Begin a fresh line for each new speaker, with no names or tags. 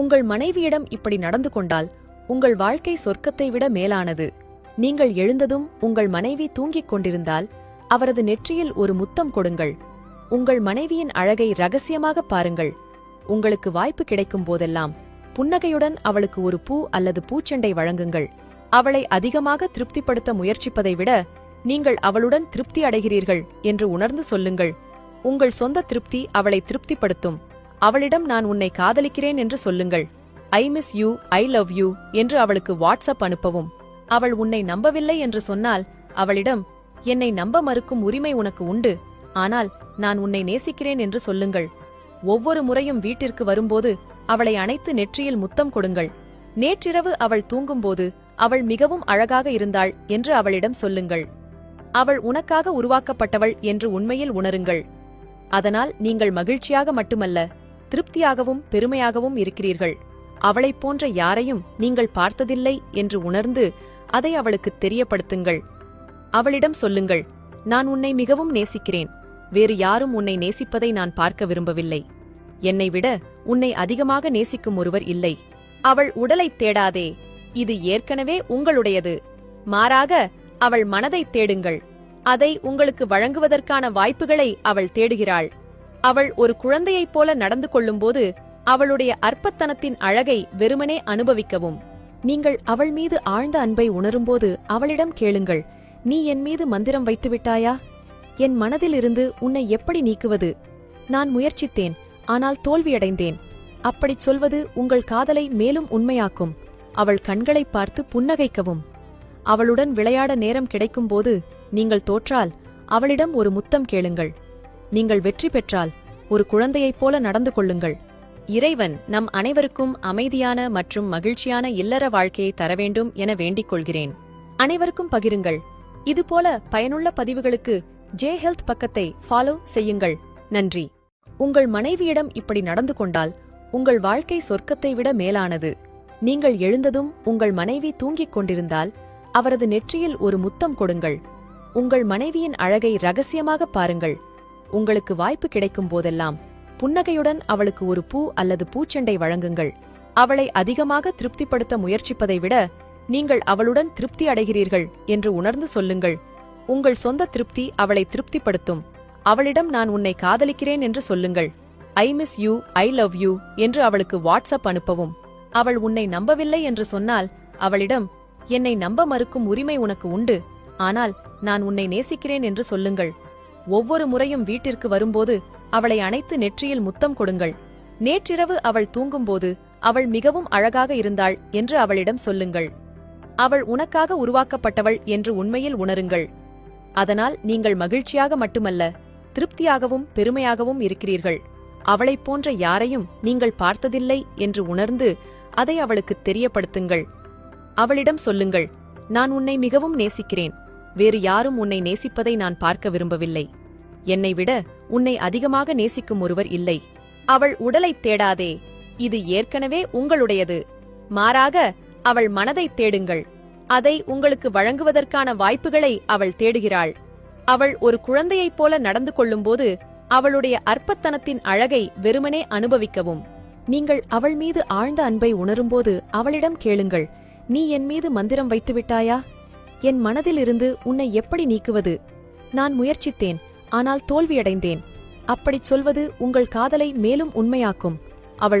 உங்கள் மனைவியிடம் இப்படி நடந்து கொண்டால் உங்கள் வாழ்க்கை சொர்க்கத்தை விட மேலானது. நீங்கள் எழுந்ததும் உங்கள் மனைவி தூங்கிக் கொண்டிருந்தால் அவரது நெற்றியில் ஒரு முத்தம் கொடுங்கள். உங்கள் மனைவியின் அழகை ரகசியமாக பாருங்கள். உங்களுக்கு வாய்ப்பு கிடைக்கும் போதெல்லாம் புன்னகையுடன் அவளுக்கு ஒரு பூ அல்லது பூச்செண்டை வழங்குங்கள். அவளை அதிகமாக திருப்திப்படுத்த முயற்சிப்பதை விட நீங்கள் அவளுடன் திருப்தி அடைகிறீர்கள் என்று உணர்ந்து சொல்லுங்கள். உங்கள் சொந்த திருப்தி அவளை திருப்திப்படுத்தும். அவளிடம் நான் உன்னை காதலிக்கிறேன் என்று சொல்லுங்கள். I miss you I love you என்று அவளுக்கு வாட்ஸ்அப் அனுப்பவும். அவள் உன்னை நம்பவில்லை என்று சொன்னால் அவளிடம் என்னை நம்ப மறுக்கும் உரிமை உனக்கு உண்டு. ஆனால் நான் உன்னை நேசிக்கிறேன் என்று சொல்லுங்கள். ஒவ்வொரு முறையும் வீட்டிற்கு வரும்போது அவளை அணைத்து நெற்றியில் முத்தம் கொடுங்கள். நேற்றிரவு அவள் தூங்கும்போது அவள் மிகவும் அழகாக இருந்தாள் என்று அவளிடம் சொல்லுங்கள். அவள் உனக்காக உருவாக்கப்பட்டவள் என்று உண்மையில் உணருங்கள். அதனால் நீங்கள் மகிழ்ச்சியாக மட்டுமல்ல. திருப்தியாகவும் பெருமையாகவும் இருக்கிறீர்கள். அவளைப் போன்ற யாரையும் நீங்கள் பார்த்ததில்லை என்று உணர்ந்து அதை அவளுக்குத் தெரியப்படுத்துங்கள். அவளிடம் சொல்லுங்கள் நான் உன்னை மிகவும் நேசிக்கிறேன். வேறு யாரும் உன்னை நேசிப்பதை நான் பார்க்க விரும்பவில்லை. என்னை விட உன்னை அதிகமாக நேசிக்கும் ஒருவர் இல்லை. அவள் உடலைத் தேடாதே. இது ஏற்கனவே உங்களுடையது. மாறாக அவள் மனதைத் தேடுங்கள். அதை உங்களுக்கு வழங்குவதற்கான வாய்ப்புகளை அவள் தேடுகிறாள். அவள் ஒரு குழந்தையைப் போல நடந்து கொள்ளும்போது அவளுடைய அற்பத்தனத்தின் அழகை வெறுமனே அனுபவிக்கவும். நீங்கள் அவள் மீது ஆழ்ந்த அன்பை உணரும்போது அவளிடம் கேளுங்கள் நீ என் மீது மந்திரம் வைத்துவிட்டாயா என் மனதிலிருந்து உன்னை எப்படி நீக்குவது? நான் முயற்சித்தேன் ஆனால் தோல்வியடைந்தேன். அப்படிச் சொல்வது உங்கள் காதலை மேலும் உண்மையாக்கும். அவள் கண்களைப் பார்த்து புன்னகைக்கவும். அவளுடன் விளையாட நேரம் கிடைக்கும்போது நீங்கள் தோற்றால் அவளிடம் ஒரு முத்தம் கேளுங்கள். நீங்கள் வெற்றி பெற்றால் ஒரு குழந்தையைப் போல நடந்து கொள்ளுங்கள். இறைவன் நம் அனைவருக்கும் அமைதியான மற்றும் மகிழ்ச்சியான இல்லற வாழ்க்கையை தர வேண்டும் என வேண்டிக் கொள்கிறேன். அனைவருக்கும் பகிருங்கள். இதுபோல பயனுள்ள பதிவுகளுக்கு ஜே ஹெல்த் பக்கத்தை ஃபாலோ செய்யுங்கள். நன்றி. உங்கள் மனைவியிடம் இப்படி நடந்து கொண்டால் உங்கள் வாழ்க்கை சொர்க்கத்தை விட மேலானது. நீங்கள் எழுந்ததும் உங்கள் மனைவி தூங்கிக் கொண்டிருந்தால் அவரது நெற்றியில் ஒரு முத்தம் கொடுங்கள். உங்கள் மனைவியின் அழகை ரகசியமாக பாருங்கள். உங்களுக்கு வாய்ப்பு கிடைக்கும் போதெல்லாம் புன்னகையுடன் அவளுக்கு ஒரு பூ அல்லது பூச்செண்டை வழங்குங்கள். அவளை அதிகமாக திருப்திப்படுத்த முயற்சிப்பதை விட நீங்கள் அவளுடன் திருப்தி அடைகிறீர்கள் என்று உணர்ந்து சொல்லுங்கள். உங்கள் சொந்த திருப்தி அவளை திருப்திப்படுத்தும். அவளிடம் நான் உன்னை காதலிக்கிறேன் என்று சொல்லுங்கள். I miss you I love you என்று அவளுக்கு வாட்ஸ்அப் அனுப்பவும். அவள் உன்னை நம்பவில்லை என்று சொன்னால் அவளிடம் என்னை நம்ப மறுக்கும் உரிமை உனக்கு உண்டு. ஆனால் நான் உன்னை நேசிக்கிறேன் என்று சொல்லுங்கள். ஒவ்வொரு முறையும் வீட்டிற்கு வரும்போது அவளை அணைத்து நெற்றியில் முத்தம் கொடுங்கள். நேற்றிரவு அவள் தூங்கும்போது அவள் மிகவும் அழகாக இருந்தாள் என்று அவளிடம் சொல்லுங்கள். அவள் உனக்காக உருவாக்கப்பட்டவள் என்று உண்மையில் உணருங்கள். அதனால் நீங்கள் மகிழ்ச்சியாக மட்டுமல்ல திருப்தியாகவும் பெருமையாகவும் இருக்கிறீர்கள். அவளைப் போன்ற யாரையும் நீங்கள் பார்த்ததில்லை என்று உணர்ந்து அதை அவளுக்குத் தெரியப்படுத்துங்கள். அவளிடம் சொல்லுங்கள் நான் உன்னை மிகவும் நேசிக்கிறேன். வேறு யாரும் உன்னை நேசிப்பதை நான் பார்க்க விரும்பவில்லை. என்னை விட உன்னை அதிகமாக நேசிக்கும் ஒருவர் இல்லை. அவள் உடலைத் தேடாதே. இது ஏற்கனவே உங்களுடையது. மாறாக அவள் மனதைத் தேடுங்கள். அதை உங்களுக்கு வழங்குவதற்கான வாய்ப்புகளை அவள் தேடுகிறாள். அவள் ஒரு குழந்தையைப் போல நடந்து கொள்ளும்போது அவளுடைய அற்பத்தனத்தின் அழகை வெறுமனே அனுபவிக்கவும். நீங்கள் அவள் மீது ஆழ்ந்த அன்பை உணரும்போது அவளிடம் கேளுங்கள். நீ என் மீது மந்திரம் வைத்து விட்டாயா என் மனதிலிருந்து உன்னை எப்படி நீக்குவது? நான் முயற்சித்தேன் ஆனால் தோல்வியடைந்தேன். அப்படிச் சொல்வது உங்கள் காதலை மேலும் உண்மையாக்கும். அவள்